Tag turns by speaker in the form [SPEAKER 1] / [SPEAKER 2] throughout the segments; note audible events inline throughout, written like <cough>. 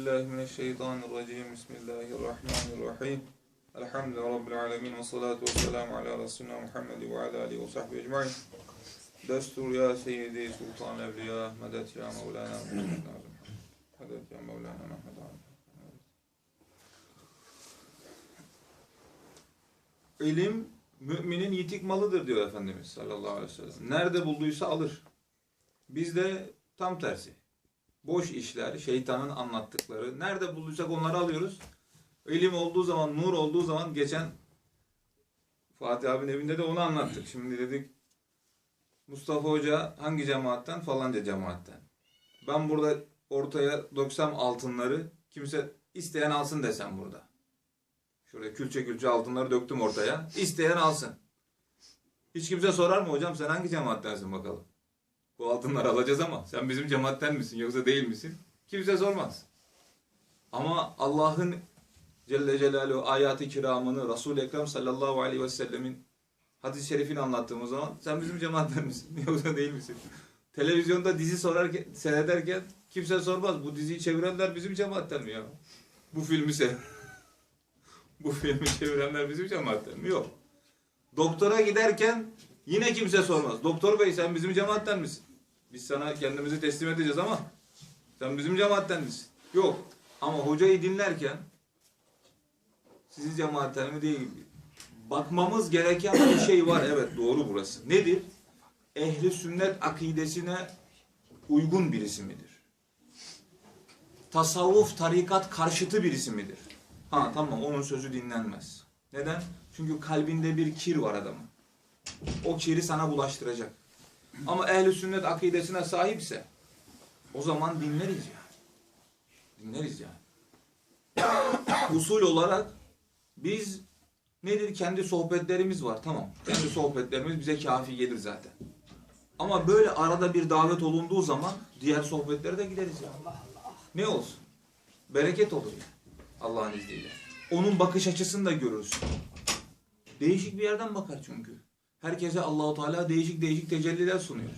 [SPEAKER 1] billahi mineşşeytanirracim. Bismillahirrahmanirrahim. Elhamdülillahi Rabbil alemin ve salatu ve selamu ala Resulina Muhammed ve ala alihi ve sahbihi ecmain. Destur ya seyyidi sultan evliya medet ya mevlana Muhammed Nazım. Medet ya mevlana Ali. İlim müminin yitik malıdır diyor Efendimiz sallallahu aleyhi ve sellem. Nerede bulduysa alır. Bizde tam tersi. Boş işler, şeytanın anlattıkları. Nerede bulduysak onları alıyoruz. İlim olduğu zaman, nur olduğu zaman geçen Fatih abinin evinde de onu anlattık. Şimdi dedik Mustafa Hoca hangi cemaatten? Falanca cemaatten. Ben burada ortaya döksem altınları kimse isteyen alsın desem burada. Şuraya külçe külçe altınları döktüm ortaya. İsteyen alsın. Hiç kimse sorar mı hocam sen hangi cemaattensin bakalım? Bu altınları alacağız ama sen bizim cemaatten misin yoksa değil misin? Kimse sormaz. Ama Allah'ın Celle Celaluhu ayatı kiramını Resul-i Ekrem sallallahu aleyhi ve sellemin hadis-i şerifini anlattığımız zaman sen bizim cemaatten misin <laughs> yoksa değil misin? Televizyonda dizi sorarken, seyrederken kimse sormaz. Bu diziyi çevirenler bizim cemaatten mi ya? Bu filmi sev. <laughs> Bu filmi çevirenler bizim cemaatten mi? Yok. Doktora giderken yine kimse sormaz. Doktor bey sen bizim cemaatten misin? Biz sana kendimizi teslim edeceğiz ama sen bizim cemaatten misin? Yok. Ama hocayı dinlerken sizi cemaatten mi değil? Bakmamız gereken bir şey var. Evet doğru burası. Nedir? Ehli sünnet akidesine uygun birisi midir? Tasavvuf, tarikat karşıtı birisi midir? Ha tamam onun sözü dinlenmez. Neden? Çünkü kalbinde bir kir var adamın. O kiri sana bulaştıracak. Ama ehli sünnet akidesine sahipse o zaman dinleriz yani. Dinleriz yani. <coughs> Usul olarak biz nedir? Kendi sohbetlerimiz var. Tamam. Kendi sohbetlerimiz bize kafi gelir zaten. Ama böyle arada bir davet olunduğu zaman diğer sohbetlere de gideriz ya. Ne olsun? Bereket olur ya. Allah'ın izniyle. Onun bakış açısını da görürsün. Değişik bir yerden bakar çünkü. Herkese Allahu Teala değişik değişik tecelliler sunuyor.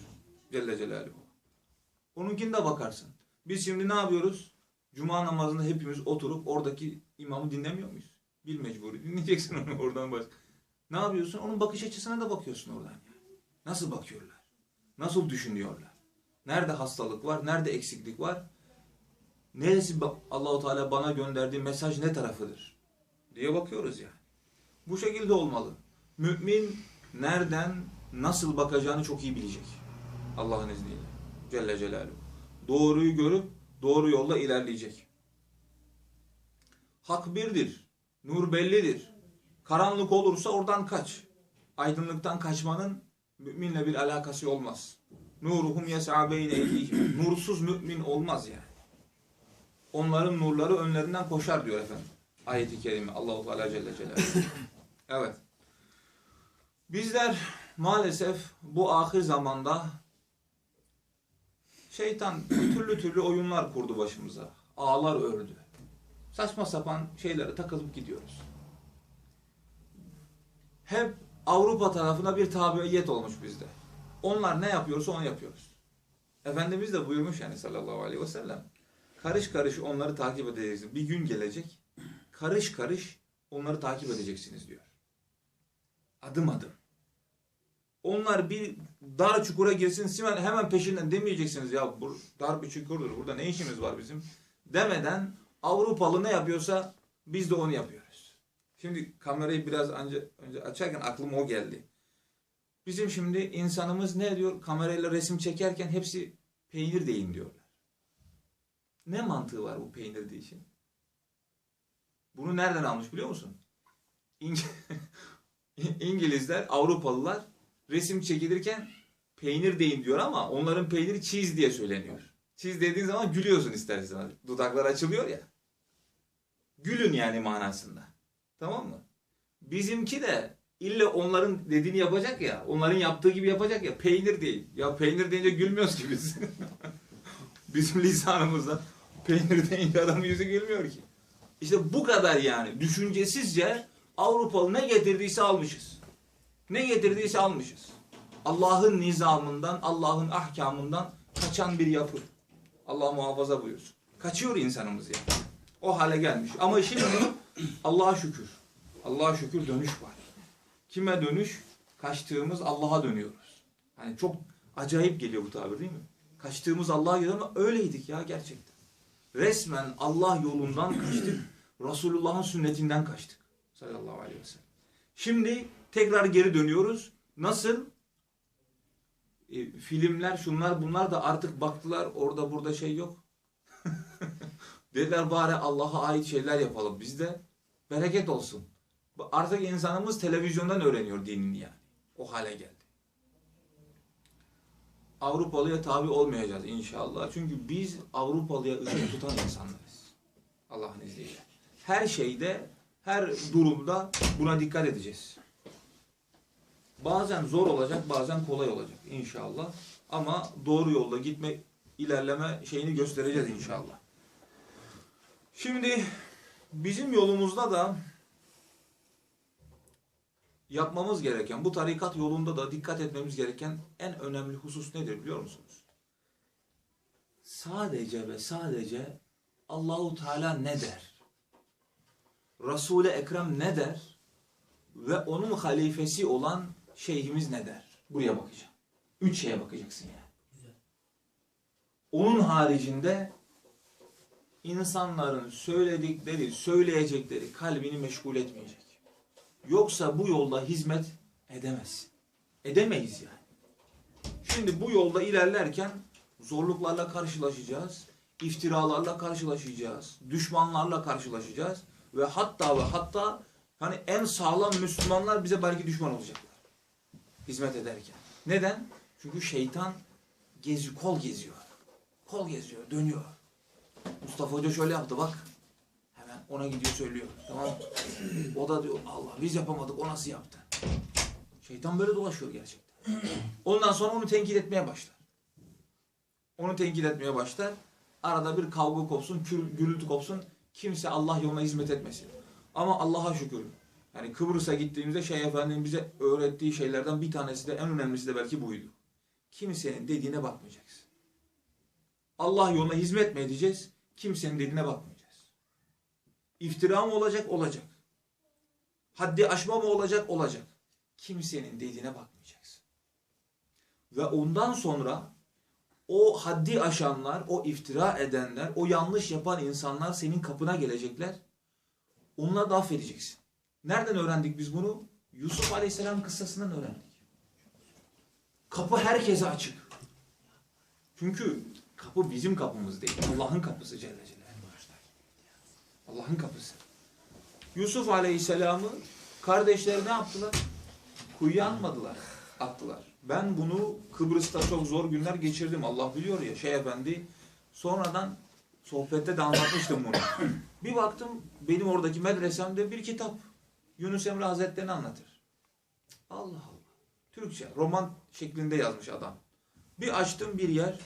[SPEAKER 1] Celle Celaluhu. Onunkine de bakarsın. Biz şimdi ne yapıyoruz? Cuma namazında hepimiz oturup oradaki imamı dinlemiyor muyuz? Bil mecburi. Dinleyeceksin onu oradan baş. Ne yapıyorsun? Onun bakış açısına da bakıyorsun oradan. Nasıl bakıyorlar? Nasıl düşünüyorlar? Nerede hastalık var? Nerede eksiklik var? Neresi Allahu Teala bana gönderdiği mesaj ne tarafıdır? diye bakıyoruz yani. Bu şekilde olmalı. Mümin nereden nasıl bakacağını çok iyi bilecek. Allah'ın izniyle. Celle Celaluhu. Doğruyu görüp doğru yolda ilerleyecek. Hak birdir. Nur bellidir. Karanlık olursa oradan kaç. Aydınlıktan kaçmanın müminle bir alakası olmaz. Nuruhum yes'a beyne eydihim. Nursuz mümin olmaz yani. Onların nurları önlerinden koşar diyor efendim. Ayet-i kerime Allahu Teala Celle Celaluhu. <laughs> evet. Bizler maalesef bu ahir zamanda şeytan türlü türlü oyunlar kurdu başımıza. Ağlar ördü. Saçma sapan şeylere takılıp gidiyoruz. Hep Avrupa tarafına bir tabiyet olmuş bizde. Onlar ne yapıyorsa onu yapıyoruz. Efendimiz de buyurmuş yani sallallahu aleyhi ve sellem. Karış karış onları takip edeceksiniz. Bir gün gelecek. Karış karış onları takip edeceksiniz diyor. Adım adım. Onlar bir dar çukura girsin hemen, hemen peşinden demeyeceksiniz ya bu dar bir çukurdur burada ne işimiz var bizim demeden Avrupalı ne yapıyorsa biz de onu yapıyoruz. Şimdi kamerayı biraz önce, önce açarken aklıma o geldi. Bizim şimdi insanımız ne diyor kamerayla resim çekerken hepsi peynir deyin diyorlar. Ne mantığı var bu peynir deyişin? Bunu nereden almış biliyor musun? İng <laughs> İngilizler, Avrupalılar resim çekilirken peynir deyin diyor ama onların peyniri cheese diye söyleniyor. Cheese dediğin zaman gülüyorsun istersen. Dudaklar açılıyor ya. Gülün yani manasında. Tamam mı? Bizimki de illa onların dediğini yapacak ya. Onların yaptığı gibi yapacak ya. Peynir değil. Ya peynir deyince gülmüyoruz ki biz. <laughs> Bizim lisanımızda peynir deyince adamın yüzü gülmüyor ki. İşte bu kadar yani. Düşüncesizce Avrupalı ne getirdiyse almışız. Ne getirdiyse almışız. Allah'ın nizamından, Allah'ın ahkamından kaçan bir yapı. Allah muhafaza buyursun. Kaçıyor insanımız yani. O hale gelmiş. Ama şimdi Allah'a şükür. Allah'a şükür dönüş var. Kime dönüş? Kaçtığımız Allah'a dönüyoruz. Hani çok acayip geliyor bu tabir değil mi? Kaçtığımız Allah'a gidiyor ama öyleydik ya gerçekten. Resmen Allah yolundan kaçtık. <clears throat> Resulullah'ın sünnetinden kaçtık. Sallallahu aleyhi ve sellem. Şimdi tekrar geri dönüyoruz. Nasıl? E, filmler şunlar bunlar da artık baktılar orada burada şey yok. <laughs> Dediler bari Allah'a ait şeyler yapalım. Bizde bereket olsun. Artık insanımız televizyondan öğreniyor dinini yani. O hale geldi. Avrupalıya tabi olmayacağız inşallah. Çünkü biz Avrupalıya ışık tutan insanlarız. Allah'ın izniyle. Her şeyde, her durumda buna dikkat edeceğiz. Bazen zor olacak, bazen kolay olacak inşallah. Ama doğru yolda gitme, ilerleme şeyini göstereceğiz inşallah. Şimdi bizim yolumuzda da yapmamız gereken, bu tarikat yolunda da dikkat etmemiz gereken en önemli husus nedir biliyor musunuz? Sadece ve sadece Allahu Teala ne der? Resul-i Ekrem ne der? Ve onun halifesi olan şeyhimiz ne der? Buraya bakacağım. Üç şeye bakacaksın yani. Onun haricinde insanların söyledikleri, söyleyecekleri kalbini meşgul etmeyecek. Yoksa bu yolda hizmet edemezsin. Edemeyiz yani. Şimdi bu yolda ilerlerken zorluklarla karşılaşacağız, iftiralarla karşılaşacağız, düşmanlarla karşılaşacağız ve hatta ve hatta hani en sağlam Müslümanlar bize belki düşman olacaklar. Hizmet ederken. Neden? Çünkü şeytan gezi kol geziyor. Kol geziyor, dönüyor. Mustafa Hoca şöyle yaptı bak. Hemen ona gidiyor söylüyor. Tamam. O da diyor Allah biz yapamadık o nasıl yaptı? Şeytan böyle dolaşıyor gerçekten. Ondan sonra onu tenkit etmeye başlar. Onu tenkit etmeye başlar. Arada bir kavga kopsun, gürültü kopsun. Kimse Allah yoluna hizmet etmesin. Ama Allah'a şükür. Yani Kıbrıs'a gittiğimizde Şeyh Efendi'nin bize öğrettiği şeylerden bir tanesi de en önemlisi de belki buydu. Kimsenin dediğine bakmayacaksın. Allah yoluna hizmet mi edeceğiz? Kimsenin dediğine bakmayacağız. İftira mı olacak? Olacak. Haddi aşma mı olacak? Olacak. Kimsenin dediğine bakmayacaksın. Ve ondan sonra o haddi aşanlar, o iftira edenler, o yanlış yapan insanlar senin kapına gelecekler. Onları da affedeceksin. Nereden öğrendik biz bunu? Yusuf Aleyhisselam kıssasından öğrendik. Kapı herkese açık. Çünkü kapı bizim kapımız değil. Allah'ın kapısı Celle. Allah'ın kapısı. Yusuf Aleyhisselam'ı kardeşleri ne yaptılar? Kuyuya atmadılar. Attılar. Ben bunu Kıbrıs'ta çok zor günler geçirdim. Allah biliyor ya şey efendi. Sonradan sohbette de anlatmıştım bunu. Bir baktım benim oradaki medresemde bir kitap. Yunus Emre Hazretleri'ni anlatır. Allah Allah. Türkçe, roman şeklinde yazmış adam. Bir açtım bir yer.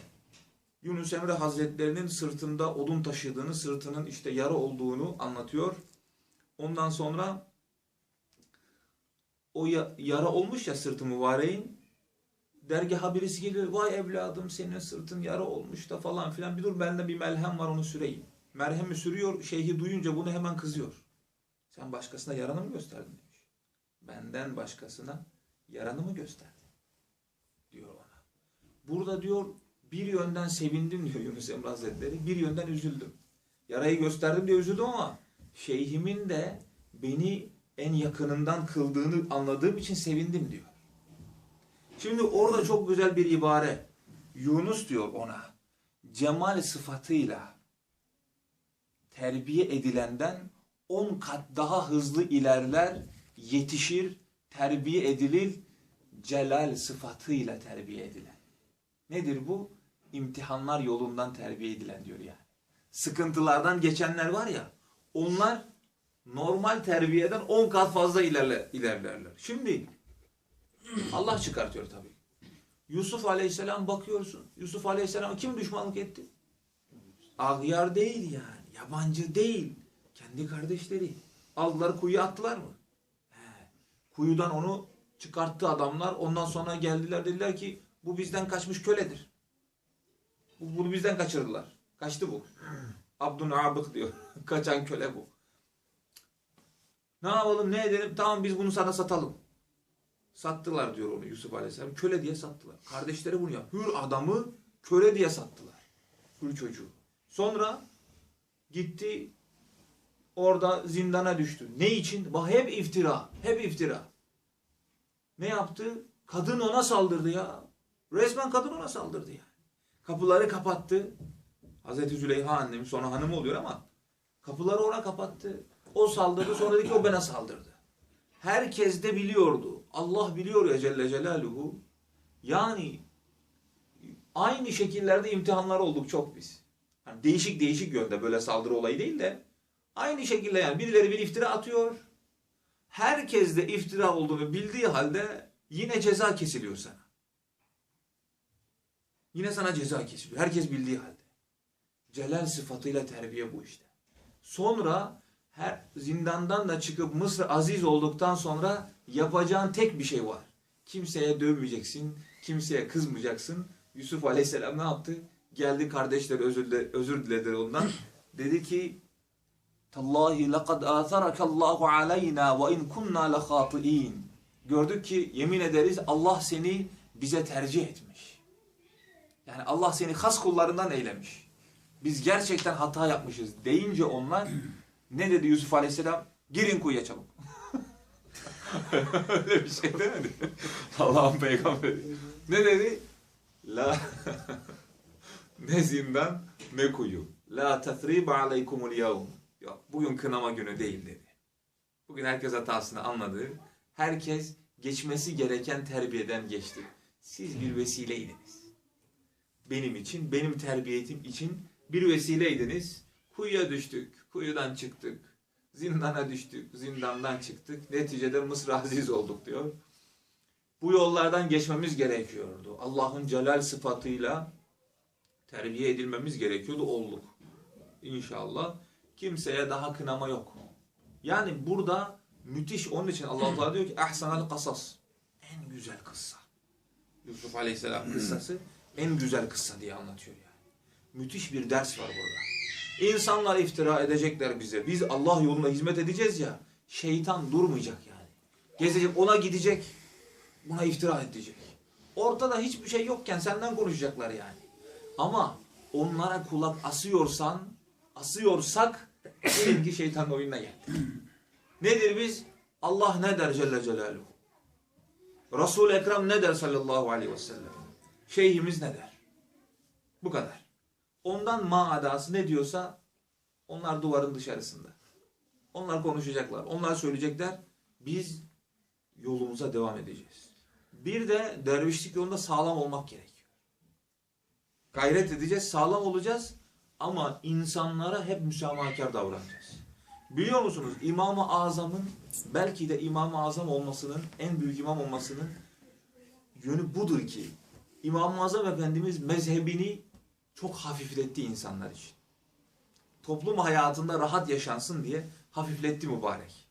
[SPEAKER 1] Yunus Emre Hazretlerinin sırtında odun taşıdığını, sırtının işte yara olduğunu anlatıyor. Ondan sonra o ya- yara olmuş ya sırtı mübareğin. Dergaha birisi geliyor. Vay evladım senin sırtın yara olmuş da falan filan. Bir dur bende bir melhem var onu süreyim. Merhemi sürüyor. Şeyhi duyunca bunu hemen kızıyor. Sen başkasına yaranı mı gösterdin demiş. Benden başkasına yaranı mı gösterdin? Diyor ona. Burada diyor bir yönden sevindim diyor Yunus Emre Hazretleri. Bir yönden üzüldüm. Yarayı gösterdim diye üzüldüm ama şeyhimin de beni en yakınından kıldığını anladığım için sevindim diyor. Şimdi orada çok güzel bir ibare. Yunus diyor ona. Cemal sıfatıyla terbiye edilenden on kat daha hızlı ilerler, yetişir, terbiye edilir, celal sıfatıyla terbiye edilen. Nedir bu? İmtihanlar yolundan terbiye edilen diyor yani. Sıkıntılardan geçenler var ya, onlar normal terbiyeden 10 kat fazla ilerle, ilerlerler. Şimdi Allah çıkartıyor tabii. Yusuf Aleyhisselam bakıyorsun. Yusuf Aleyhisselam kim düşmanlık etti? Ağyar değil yani. Yabancı değil. Kendi kardeşleri. Aldılar kuyuya attılar mı? He. Kuyudan onu çıkarttı adamlar. Ondan sonra geldiler dediler ki bu bizden kaçmış köledir. Bu- Bunu bizden kaçırdılar. Kaçtı bu. <clears throat> Abdünabık diyor. <laughs> Kaçan köle bu. Ne yapalım ne edelim? Tamam biz bunu sana satalım. Sattılar diyor onu Yusuf Aleyhisselam. Köle diye sattılar. Kardeşleri bunu yap. Hür adamı köle diye sattılar. Hür çocuğu. Sonra gitti orada zindana düştü. Ne için? Bak hep iftira. Hep iftira. Ne yaptı? Kadın ona saldırdı ya. Resmen kadın ona saldırdı ya. Kapıları kapattı. Hazreti Züleyha annemiz sonra hanım oluyor ama kapıları ona kapattı. O saldırdı sonra dedi ki o bana saldırdı. Herkes de biliyordu. Allah biliyor ya Celle Celaluhu. Yani aynı şekillerde imtihanlar olduk çok biz. Yani değişik değişik yönde böyle saldırı olayı değil de aynı şekilde yani birileri bir iftira atıyor. Herkes de iftira olduğunu bildiği halde yine ceza kesiliyor sana. Yine sana ceza kesiliyor. Herkes bildiği halde. Celal sıfatıyla terbiye bu işte. Sonra her zindandan da çıkıp Mısır aziz olduktan sonra yapacağın tek bir şey var. Kimseye dövmeyeceksin, kimseye kızmayacaksın. Yusuf Aleyhisselam ne yaptı? Geldi kardeşleri özür, özür diledi ondan. Dedi ki Tallahi laqad atharakallahu aleyna ve in kunna lehati'in. Gördük ki yemin ederiz Allah seni bize tercih etmiş. Yani Allah seni has kullarından eylemiş. Biz gerçekten hata yapmışız deyince onlar ne dedi Yusuf Aleyhisselam? Girin kuyuya çabuk. <laughs> Öyle bir şey demedi. Allah'ın peygamberi. Ne dedi? La <laughs> ne zindan ne kuyu. La tesribe aleykumul yevm. Yok bugün kınama günü değil dedi. Bugün herkes hatasını anladı. Herkes geçmesi gereken terbiyeden geçti. Siz bir vesileydiniz. Benim için, benim terbiyetim için bir vesileydiniz. Kuyuya düştük, kuyudan çıktık. Zindana düştük, zindandan çıktık. Neticede Mısır aziz olduk diyor. Bu yollardan geçmemiz gerekiyordu. Allah'ın celal sıfatıyla terbiye edilmemiz gerekiyordu. Olduk. İnşallah. Kimseye daha kınama yok. Yani burada müthiş onun için Allah Teala diyor ki ahsanal kasas. En güzel kıssa. Yusuf Aleyhisselam kıssası en güzel kıssa diye anlatıyor yani. Müthiş bir ders var burada. İnsanlar iftira edecekler bize. Biz Allah yoluna hizmet edeceğiz ya. Şeytan durmayacak yani. Gezecek ona gidecek. Buna iftira edecek. Ortada hiçbir şey yokken senden konuşacaklar yani. Ama onlara kulak asıyorsan, asıyorsak bilin ki şeytanın oyununa geldik. Nedir biz? Allah ne der Celle Celaluhu? Resul-i Ekrem ne der sallallahu aleyhi ve sellem? Şeyhimiz ne der? Bu kadar. Ondan maadası ne diyorsa onlar duvarın dışarısında. Onlar konuşacaklar. Onlar söyleyecekler. Biz yolumuza devam edeceğiz. Bir de dervişlik yolunda sağlam olmak gerekiyor. Gayret edeceğiz, sağlam olacağız ama insanlara hep müsamahakar davranacağız. Biliyor musunuz İmam-ı Azam'ın belki de İmam-ı Azam olmasının, en büyük imam olmasının yönü budur ki İmam-ı Azam Efendimiz mezhebini çok hafifletti insanlar için. Toplum hayatında rahat yaşansın diye hafifletti mübarek.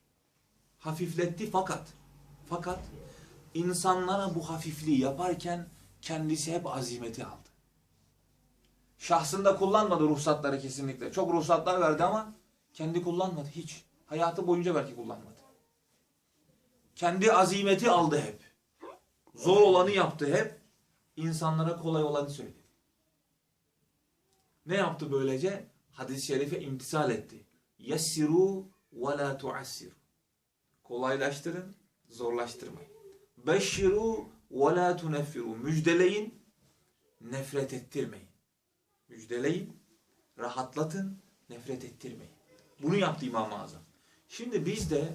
[SPEAKER 1] Hafifletti fakat fakat insanlara bu hafifliği yaparken kendisi hep azimeti aldı. Şahsında kullanmadı ruhsatları kesinlikle. Çok ruhsatlar verdi ama kendi kullanmadı hiç. Hayatı boyunca belki kullanmadı. Kendi azimeti aldı hep. Zor olanı yaptı hep. İnsanlara kolay olanı söyledi. Ne yaptı böylece? Hadis-i şerife imtisal etti. Yessiru ve la tuassiru. Kolaylaştırın, zorlaştırmayın. Beşşiru ve la tuneffiru. Müjdeleyin, nefret ettirmeyin. Müjdeleyin, rahatlatın, nefret ettirmeyin. Bunu yaptı İmam-ı Azam. Şimdi biz de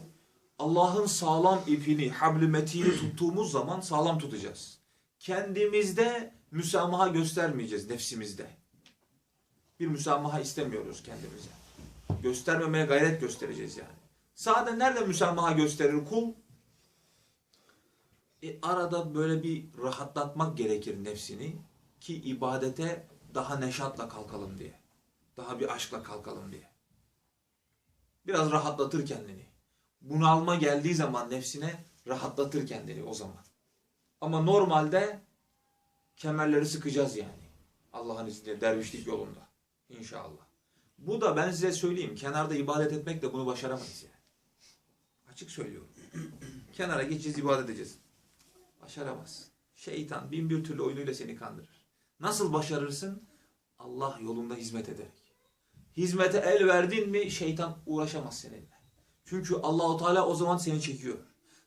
[SPEAKER 1] Allah'ın sağlam ipini, metini tuttuğumuz zaman sağlam tutacağız. Kendimizde müsamaha göstermeyeceğiz nefsimizde. Bir müsamaha istemiyoruz kendimize. Göstermemeye gayret göstereceğiz yani. Sade nerede müsamaha gösterir kul? E, arada böyle bir rahatlatmak gerekir nefsini ki ibadete daha neşatla kalkalım diye. Daha bir aşkla kalkalım diye. Biraz rahatlatır kendini. Bunalma geldiği zaman nefsine rahatlatır kendini o zaman. Ama normalde kemerleri sıkacağız yani. Allah'ın izniyle dervişlik yolunda. İnşallah. Bu da ben size söyleyeyim. Kenarda ibadet etmek de bunu başaramayız yani. Açık söylüyorum. Kenara geçeceğiz, ibadet edeceğiz. Başaramaz. Şeytan bin bir türlü oyunuyla seni kandırır. Nasıl başarırsın? Allah yolunda hizmet ederek. Hizmete el verdin mi şeytan uğraşamaz seninle. Çünkü Allahu Teala o zaman seni çekiyor.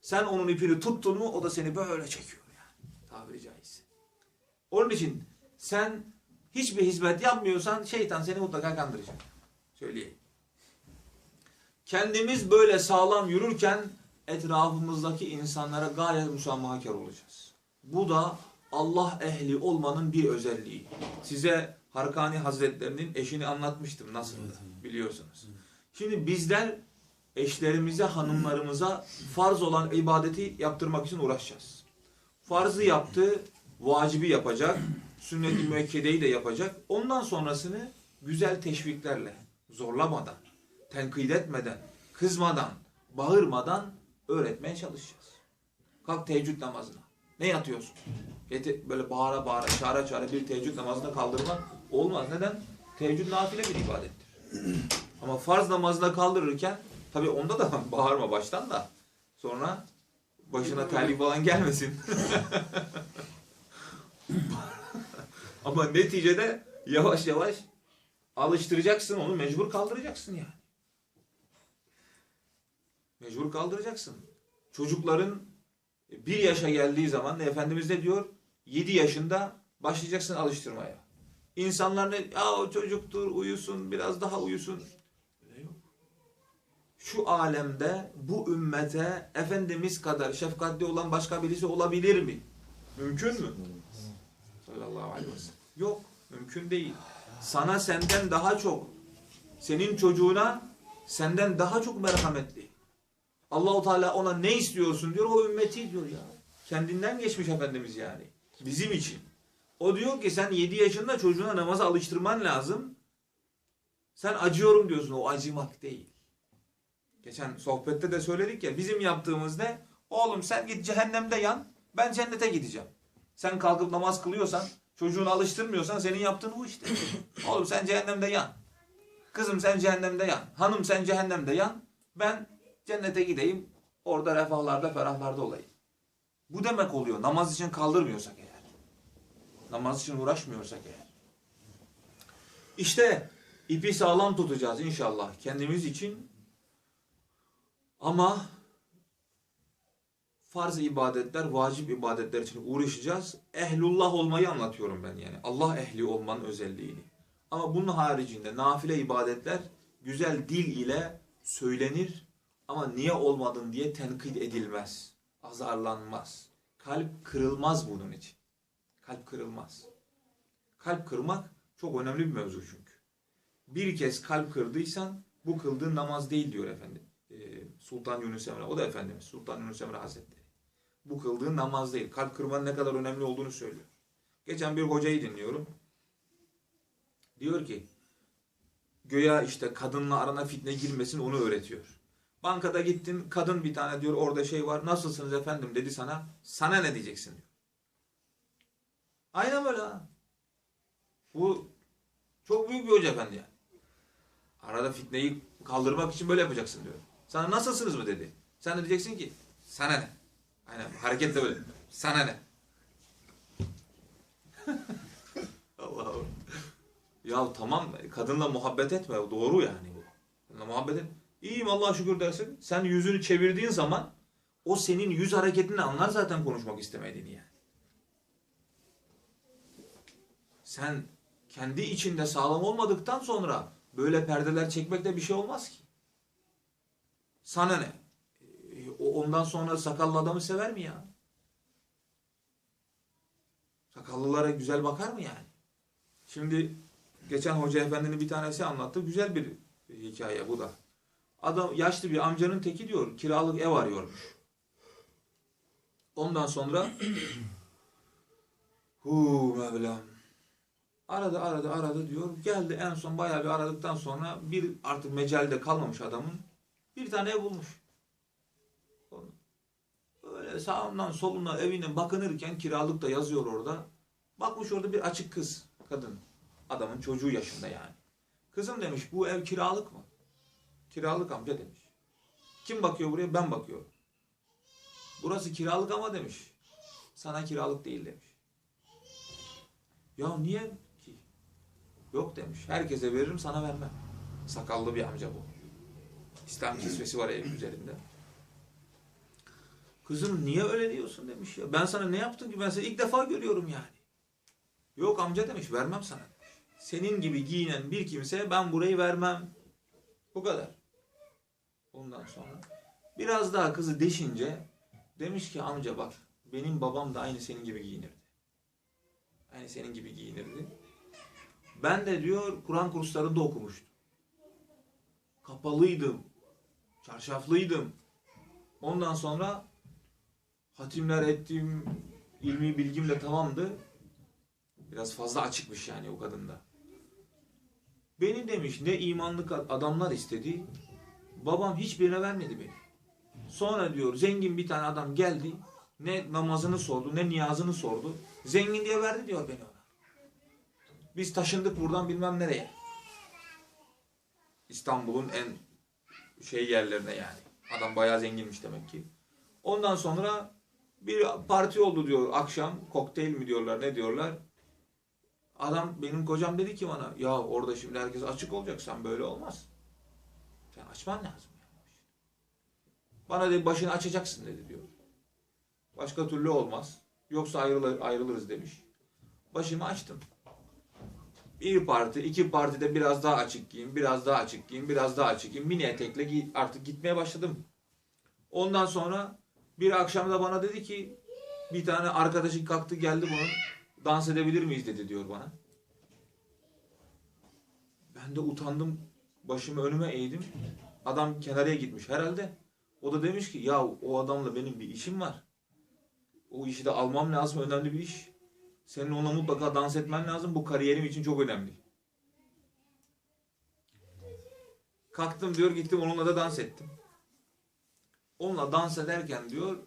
[SPEAKER 1] Sen onun ipini tuttun mu o da seni böyle çekiyor yani. Tabiri caizse. Onun için sen hiçbir hizmet yapmıyorsan şeytan seni mutlaka kandıracak. Söyleyeyim. Kendimiz böyle sağlam yürürken etrafımızdaki insanlara gayet müsamahakar olacağız. Bu da Allah ehli olmanın bir özelliği. Size Harkani Hazretlerinin eşini anlatmıştım nasıldı biliyorsunuz. Şimdi bizler eşlerimize, hanımlarımıza farz olan ibadeti yaptırmak için uğraşacağız. Farzı yaptı, vacibi yapacak, sünnet-i <clears throat> müekkedeyi de yapacak. Ondan sonrasını güzel teşviklerle, zorlamadan, tenkit etmeden, kızmadan, bağırmadan öğretmeye çalışacağız. Kalk teheccüd namazına. Ne yatıyorsun? Getir, böyle bağıra bağıra, çağıra çağıra bir teheccüd namazına kaldırmak olmaz. Neden? Teheccüd nafile bir ibadettir. <clears throat> Ama farz namazına kaldırırken tabi onda da <laughs> bağırma baştan da sonra başına terlik falan gelmesin. <laughs> Ama neticede yavaş yavaş alıştıracaksın onu mecbur kaldıracaksın yani. Mecbur kaldıracaksın. Çocukların bir yaşa geldiği zaman Efendimiz ne diyor? 7 yaşında başlayacaksın alıştırmaya. İnsanlar ne? Ya o çocuktur uyusun biraz daha uyusun. Şu alemde bu ümmete Efendimiz kadar şefkatli olan başka birisi olabilir mi? Mümkün mü? Sallallahu aleyhi ve sellem. Yok. Mümkün değil. Sana senden daha çok senin çocuğuna senden daha çok merhametli. Allahu Teala ona ne istiyorsun diyor o ümmeti diyor ya. Kendinden geçmiş Efendimiz yani. Bizim için. O diyor ki sen 7 yaşında çocuğuna namaza alıştırman lazım. Sen acıyorum diyorsun. O acımak değil. Geçen sohbette de söyledik ya bizim yaptığımız ne? Oğlum sen git cehennemde yan. Ben cennete gideceğim. Sen kalkıp namaz kılıyorsan çocuğunu alıştırmıyorsan senin yaptığın bu işte. Oğlum sen cehennemde yan. Kızım sen cehennemde yan. Hanım sen cehennemde yan. Ben cennete gideyim. Orada refahlarda ferahlarda olayım. Bu demek oluyor. Namaz için kaldırmıyorsak eğer. Namaz için uğraşmıyorsak eğer. İşte ipi sağlam tutacağız inşallah kendimiz için. Ama farz ibadetler, vacip ibadetler için uğraşacağız. Ehlullah olmayı anlatıyorum ben yani. Allah ehli olmanın özelliğini. Ama bunun haricinde nafile ibadetler güzel dil ile söylenir ama niye olmadın diye tenkit edilmez. Azarlanmaz. Kalp kırılmaz bunun için. Kalp kırılmaz. Kalp kırmak çok önemli bir mevzu çünkü. Bir kez kalp kırdıysan bu kıldığın namaz değil diyor efendim. Ee, Sultan Yunus Emre. O da Efendimiz. Sultan Yunus Emre Hazretleri. Bu kıldığın namaz değil. Kalp kırmanın ne kadar önemli olduğunu söylüyor. Geçen bir hocayı dinliyorum. Diyor ki göya işte kadınla arana fitne girmesin onu öğretiyor. Bankada gittin kadın bir tane diyor orada şey var nasılsınız efendim dedi sana. Sana ne diyeceksin diyor. Aynen böyle. Bu çok büyük bir hoca efendi yani. Arada fitneyi kaldırmak için böyle yapacaksın diyor. Sana nasılsınız mı dedi. Sen de diyeceksin ki sana ne? Aynen hareket de böyle. Sana ne? <laughs> Allah'ım. Ya tamam kadınla muhabbet etme. Doğru yani bu. Kadınla muhabbet et. İyiyim Allah'a şükür dersin. Sen yüzünü çevirdiğin zaman o senin yüz hareketini anlar zaten konuşmak istemediğini yani. Sen kendi içinde sağlam olmadıktan sonra böyle perdeler çekmekte bir şey olmaz ki. Sana ne? E, ondan sonra sakallı adamı sever mi ya? Sakallılara güzel bakar mı yani? Şimdi geçen hoca efendinin bir tanesi anlattı. Güzel bir hikaye bu da. Adam yaşlı bir amcanın teki diyor kiralık ev arıyormuş. Ondan sonra <clears throat> hu Mevlam aradı aradı aradı diyor. Geldi en son bayağı bir aradıktan sonra bir artık mecalde kalmamış adamın bir tane ev bulmuş. Böyle sağından soluna evine bakınırken kiralık da yazıyor orada. Bakmış orada bir açık kız kadın. Adamın çocuğu yaşında yani. Kızım demiş bu ev kiralık mı? Kiralık amca demiş. Kim bakıyor buraya? Ben bakıyorum. Burası kiralık ama demiş. Sana kiralık değil demiş. Ya niye ki? Yok demiş. Herkese veririm sana vermem. Sakallı bir amca bu. İslam kisvesi var evin üzerinde. Kızım niye öyle diyorsun demiş ya. Ben sana ne yaptım ki ben seni ilk defa görüyorum yani. Yok amca demiş vermem sana. Senin gibi giyinen bir kimseye ben burayı vermem. Bu kadar. Ondan sonra biraz daha kızı deşince demiş ki amca bak benim babam da aynı senin gibi giyinirdi. Aynı senin gibi giyinirdi. Ben de diyor Kur'an kurslarında okumuştum. Kapalıydım. Çarşaflıydım. Ondan sonra hatimler ettiğim ilmi bilgim de tamamdı. Biraz fazla açıkmış yani o kadında. Beni demiş ne imanlık adamlar istedi. Babam hiçbirine vermedi beni. Sonra diyor zengin bir tane adam geldi. Ne namazını sordu ne niyazını sordu. Zengin diye verdi diyor beni ona. Biz taşındık buradan bilmem nereye. İstanbul'un en şey yerlerine yani. Adam bayağı zenginmiş demek ki. Ondan sonra bir parti oldu diyor akşam. Kokteyl mi diyorlar ne diyorlar. Adam benim kocam dedi ki bana ya orada şimdi herkes açık olacak sen böyle olmaz. Sen açman lazım. yani. Bana dedi başını açacaksın dedi diyor. Başka türlü olmaz. Yoksa ayrılır, ayrılırız demiş. Başımı açtım. Bir parti, iki partide biraz daha açık giyin, biraz daha açık giyin, biraz daha açık giyin. Mini etekle artık gitmeye başladım. Ondan sonra bir akşam da bana dedi ki bir tane arkadaşı kalktı geldi bunun. Dans edebilir miyiz dedi diyor bana. Ben de utandım. Başımı önüme eğdim. Adam kenarıya gitmiş herhalde. O da demiş ki ya o adamla benim bir işim var. O işi de almam lazım önemli bir iş. Senin ona mutlaka dans etmen lazım. Bu kariyerim için çok önemli. Kalktım diyor gittim onunla da dans ettim. Onunla dans ederken diyor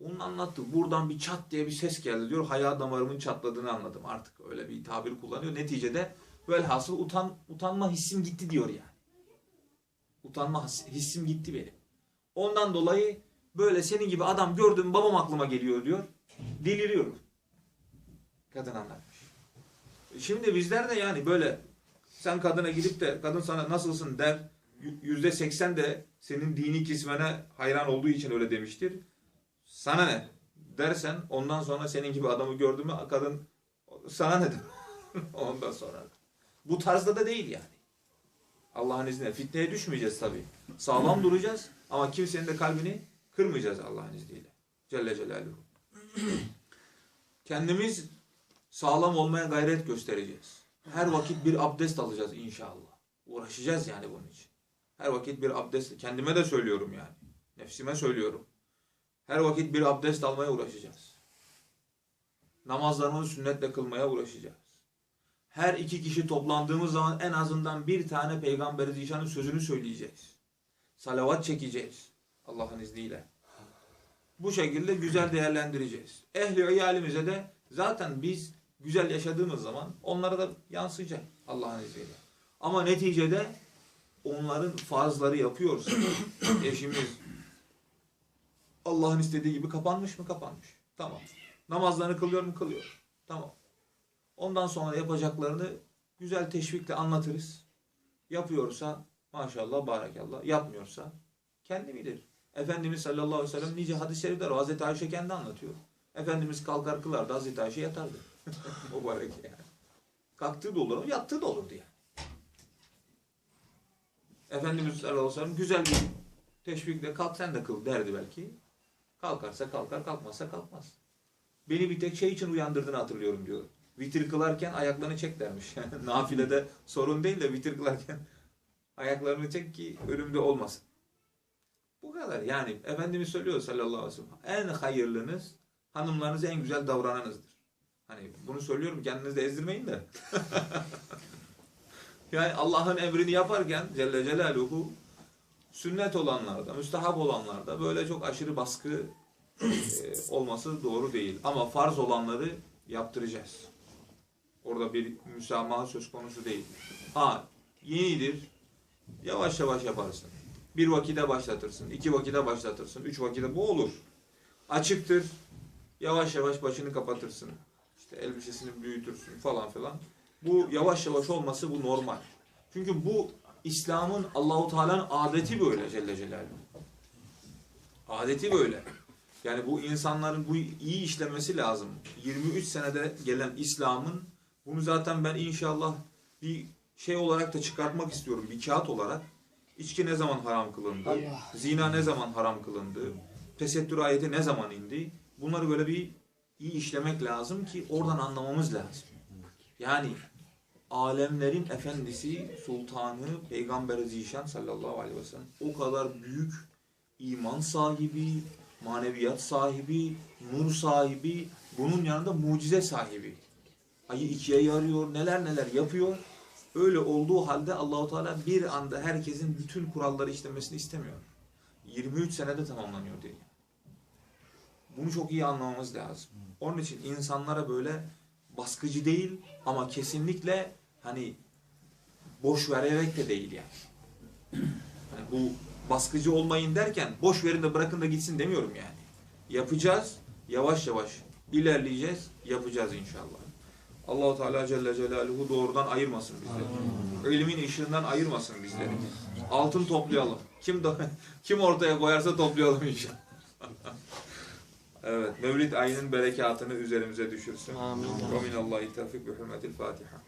[SPEAKER 1] onun anlattı. Buradan bir çat diye bir ses geldi diyor. Haya damarımın çatladığını anladım. Artık öyle bir tabir kullanıyor. Neticede velhasıl utan, utanma hissim gitti diyor yani. Utanma his- hissim gitti benim. Ondan dolayı böyle senin gibi adam gördüm babam aklıma geliyor diyor. Deliriyorum. Kadın anlatmış. Şimdi bizler de yani böyle sen kadına gidip de kadın sana nasılsın der. Yü- Yüzde seksen de senin dini kismene hayran olduğu için öyle demiştir. Sana ne dersen ondan sonra senin gibi adamı gördü mü kadın sana ne der? <laughs> ondan sonra. Bu tarzda da değil yani. Allah'ın izniyle. Fitneye düşmeyeceğiz tabii. Sağlam duracağız ama kimsenin de kalbini kırmayacağız Allah'ın izniyle. Celle Celaluhu. <clears throat> Kendimiz sağlam olmaya gayret göstereceğiz. Her vakit bir abdest alacağız inşallah. Uğraşacağız yani bunun için. Her vakit bir abdest, kendime de söylüyorum yani. Nefsime söylüyorum. Her vakit bir abdest almaya uğraşacağız. Namazlarımızı sünnetle kılmaya uğraşacağız. Her iki kişi toplandığımız zaman en azından bir tane Peygamber-i Zişan'ın sözünü söyleyeceğiz. Salavat çekeceğiz. Allah'ın izniyle. Bu şekilde güzel değerlendireceğiz. Ehli iyalimize de zaten biz güzel yaşadığımız zaman onlara da yansıyacak Allah'ın izniyle. Ama neticede onların farzları yapıyorsa <coughs> eşimiz Allah'ın istediği gibi kapanmış mı? Kapanmış. Tamam. Namazlarını kılıyor mu? Kılıyor. Tamam. Ondan sonra yapacaklarını güzel teşvikle anlatırız. Yapıyorsa maşallah barakallah. Yapmıyorsa kendi bilir. Efendimiz sallallahu aleyhi ve sellem nice hadis-i şerifler o Hazreti Ayşe kendi anlatıyor. Efendimiz kalkar kılardı Hazreti Ayşe yatardı. <laughs> Mübarek yani. Kalktığı da olur, yattığı da olurdu yani. Efendimiz sallallahu aleyhi ve sellem güzel bir teşvikle kalk sen de kıl derdi belki. Kalkarsa kalkar, kalkmazsa kalkmaz. Beni bir tek şey için uyandırdığını hatırlıyorum diyor. Vitir kılarken ayaklarını çek dermiş. <laughs> Nafilede sorun değil de vitir kılarken <laughs> ayaklarını çek ki önümde olmasın. Bu kadar. Yani Efendimiz söylüyor sallallahu aleyhi ve sellem. En hayırlınız hanımlarınıza en güzel davrananızdır. Hani bunu söylüyorum kendinizi de ezdirmeyin de. <laughs> yani Allah'ın emrini yaparken Celle Celaluhu sünnet olanlarda, müstahap olanlarda böyle çok aşırı baskı e, olması doğru değil. Ama farz olanları yaptıracağız. Orada bir müsamaha söz konusu değil. Ha yenidir. Yavaş yavaş yaparsın. Bir vakide başlatırsın, iki vakide başlatırsın, üç vakide bu olur. Açıktır. Yavaş yavaş başını kapatırsın. İşte elbisesini büyütürsün falan filan. Bu yavaş yavaş olması bu normal. Çünkü bu İslam'ın Allahu Teala'nın adeti böyle Celle Celaluhu. Adeti böyle. Yani bu insanların bu iyi işlemesi lazım. 23 senede gelen İslam'ın bunu zaten ben inşallah bir şey olarak da çıkartmak istiyorum. Bir kağıt olarak. İçki ne zaman haram kılındı? Zina ne zaman haram kılındı? Tesettür ayeti ne zaman indi? Bunları böyle bir iyi işlemek lazım ki oradan anlamamız lazım. Yani alemlerin efendisi, sultanı, peygamberi zişan sallallahu aleyhi ve sellem o kadar büyük iman sahibi, maneviyat sahibi, nur sahibi, bunun yanında mucize sahibi. Ayı ikiye yarıyor, neler neler yapıyor. Öyle olduğu halde Allahu Teala bir anda herkesin bütün kuralları işlemesini istemiyor. 23 senede tamamlanıyor diye. Bunu çok iyi anlamamız lazım. Onun için insanlara böyle baskıcı değil ama kesinlikle hani boş vererek de değil yani. Hani bu baskıcı olmayın derken boş verin de bırakın da gitsin demiyorum yani. Yapacağız, yavaş yavaş ilerleyeceğiz, yapacağız inşallah. Allahu Teala Celle Celaluhu doğrudan ayırmasın bizleri. İlmin ışığından ayırmasın bizleri. Altın toplayalım. Kim do- <laughs> kim ortaya koyarsa toplayalım inşallah. <laughs> evet, Mevlid ayının berekatını üzerimize düşürsün.
[SPEAKER 2] Amin.
[SPEAKER 1] Ve minallahi tevfik bi hürmetil Fatiha.